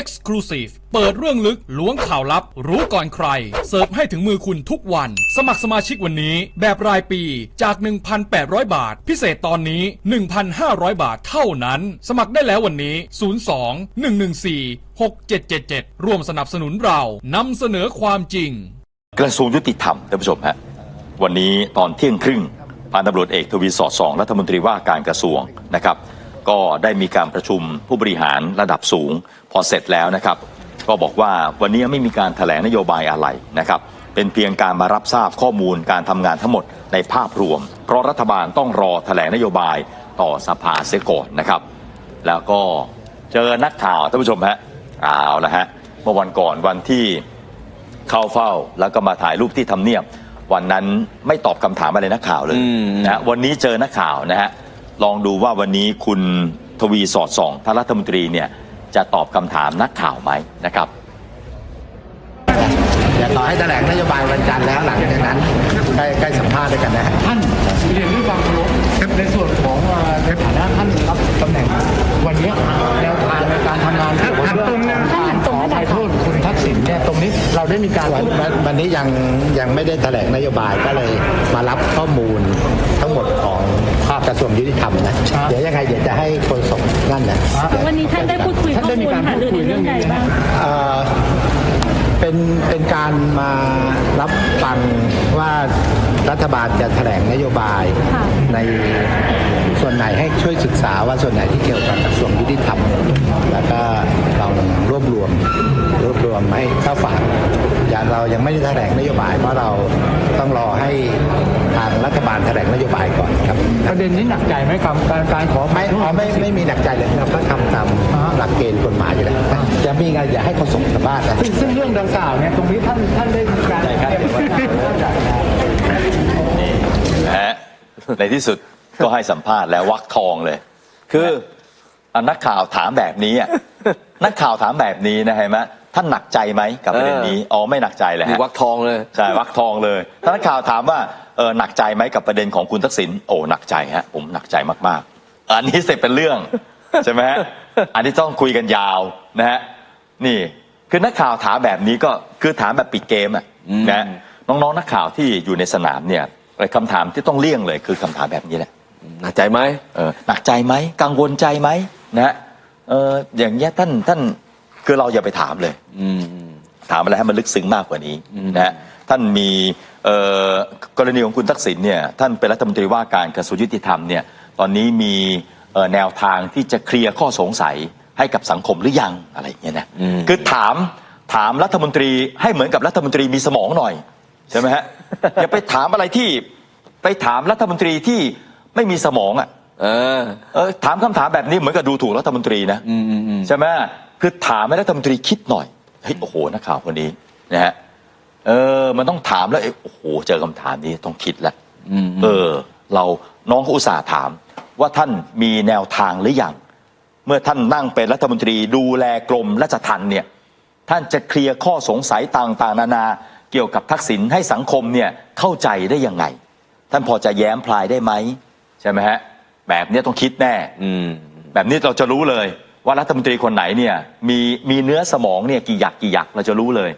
Exclusive เปิดเรื่องลึกล้วงข่าวลับ รู้ก่อนใคร เสิร์ฟให้ถึงมือคุณทุกวัน สมัครสมาชิกวันนี้ แบบรายปีจาก 1,800 บาท พิเศษตอนนี้ 1,500 บาทเท่านั้น สมัครได้แล้ววันนี้ 02 114 6777 ร่วมสนับสนุนเรานำเสนอความจริง กระทรวงยุติธรรมท่านผู้ชมฮะวันนี้ตอนเที่ยงครึ่งพันตำรวจเอกทวีสอดส่องรัฐมนตรีว่าการกระทรวงนะครับ ก็ได้มีการประชุมผู้บริหารระดับสูง พอเสร็จแล้วนะครับ ก็บอกว่าวันนี้ไม่มีการแถลงนโยบายอะไรนะครับ เป็นเพียงการมารับทราบข้อมูลการทำงานทั้งหมดในภาพรวม เพราะรัฐบาลต้องรอแถลงนโยบายต่อสภาเสียก่อนนะครับ แล้วก็เจอนักข่าวท่านผู้ชมฮะเอาละฮะเมื่อวันก่อนวันที่เข้าเฝ้าแล้วก็มาถ่ายรูปที่ทำเนียบ วันนั้นไม่ตอบคำถามอะไรนักข่าวเลยอืมนะวันนี้เจอนักข่าวนะฮะ ลองดูว่าวันนี้คุณทวีสอดส่องท่านรัฐมนตรีเนี่ยจะตอบคำถามนักข่าวไหมนะครับ เดี๋ยวต่อให้แถลงนโยบายวันจันทร์แล้วหลังจากนั้นใกล้ใกล้สัมภาษณ์ด้วยกันนะฮะ ท่านเรียนด้วยความเคารพในส่วนของเอ่อในฐานะท่านรับตำแหน่ง วันนี้แนวทางในการทำงานเกี่ยวกับเรื่องการขออภัยโทษคุณทักษิณเนี่ยตรงนี้เราได้มีการวันวันวันนี้ยังยังไม่ได้แถลงนโยบายก็เลยมารับข้อมูล กระทรวงยุติธรรมนะเดี๋ยวยังไงเดี๋ยวจะให้โฆษกนั่นนะวันนี้ท่านได้พูดคุยข้อมูลหารือในเรื่องใดบ้างเอ่อเป็นเป็นการมารับฟังว่ารัฐบาลจะแถลงนโยบายค่ะในส่วนไหนให้ช่วยศึกษาว่าส่วนไหนที่เกี่ยวกับกระทรวงยุติธรรมแล้วก็เรารวบรวมรวบรวมให้เข้าฝากอย่าง เรายังไม่ได้แถลงนโยบายเพราะเราต้องรอให้ทางรัฐบาลแถลงนโยบายก่อนครับประเด็นนี้หนักใจไหมครับการการขอไม่อ๋อไม่ไม่มีหนักใจเลยครับก็ทำตามหลักเกณฑ์กฎหมายอยู่แล้วจะมีไงอย่าให้เขาส่งสัมภาษณ์นะซึ่งซึ่งเรื่องดังกล่าวเนี่ยตรงนี้ท่านท่านได้มีการใช่ครับเตรียมไว้ว่าจะนะฮะในที่สุดก็ให้สัมภาษณ์แล้ววักทองเลย คืออะนักข่าวถามแบบนี้อะนักข่าวถามแบบนี้นะเห็นไหม ท่านหนักใจไหมกับประเด็นนี้อ๋อไม่หนักใจเลยมีฮะวักทองเลยใช่วักทองเลยถ้านักข่าวถามว่าเออหนักใจไหมกับประเด็นของคุณทักษิณโอ้หนักใจฮะผมหนักใจมากๆ อันนี้เสร็จเป็นเรื่องใช่ไหมฮะอันนี้ต้องคุยกันยาวนะฮะนี่คือนักข่าวถามแบบนี้ก็คือถามแบบปิดเกมอะอืมนะน้องๆนักข่าวที่อยู่ในสนามเนี่ยคำถามที่ต้องเลี่ยงเลยคือคำถามแบบนี้แหละหนักใจไหมเออหนักใจไหมกังวลใจไหมนะฮะเอออย่างเงี้ยท่านท่าน คือเราอย่าไปถามเลยอืมอืมถามอะไรให้มันลึกซึ้งมากกว่านี้อืมนะฮะท่านมีเอ่อกรณีของคุณทักษิณเนี่ยท่านเป็นรัฐมนตรีว่าการกระทรวงยุติธรรมเนี่ยตอนนี้มีเอ่อแนวทางที่จะเคลียร์ข้อสงสัยให้กับสังคมหรือยังอะไรอย่างเงี้ยนะคือถามถามรัฐมนตรีให้เหมือนกับรัฐมนตรีมีสมองหน่อยใช่ไหมฮะอย่าไปถามอะไรที่ไปถามรัฐมนตรีที่ไม่มีสมองอะเออเออถามคำถามแบบนี้เหมือนกับดูถูกรัฐมนตรีนะอืมอืมอืมใช่ไหม คือถามให้รัฐมนตรีคิดหน่อยเฮ้ยโอ้โหนักข่าวคนนี้นะฮะเออ มันต้องถามแล้วเอ้ยโอ้โหเจอคำถามนี้ต้องคิดแล้วอืมเออ เราน้องเขาอุตส่าห์ถาม ว่าท่านมีแนวทางหรือยังเมื่อท่านนั่งเป็นรัฐมนตรีดูแลกรมราชทัณฑ์เนี่ย ท่านจะเคลียร์ข้อสงสัยต่างๆ นานาเกี่ยวกับทักษิณให้สังคมเนี่ยเข้าใจได้ยังไง ท่านพอจะแย้มพลายได้ไหมใช่ไหมฮะแบบเนี้ยต้องคิดแน่ อืม แบบนี้เราจะรู้เลย ว่ารัฐมนตรีคนไหนเนี่ยมีมีเนื้อสมองเนี่ยกี่หยักกี่หยักเราจะรู้เลย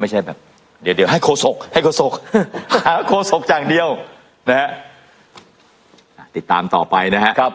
ไม่ใช่แบบ เดี๋ยวเดี๋ยวให้โคศกให้โคศกหาโคศกอย่างเดียวนะฮะติดตามต่อไปนะฮะครับ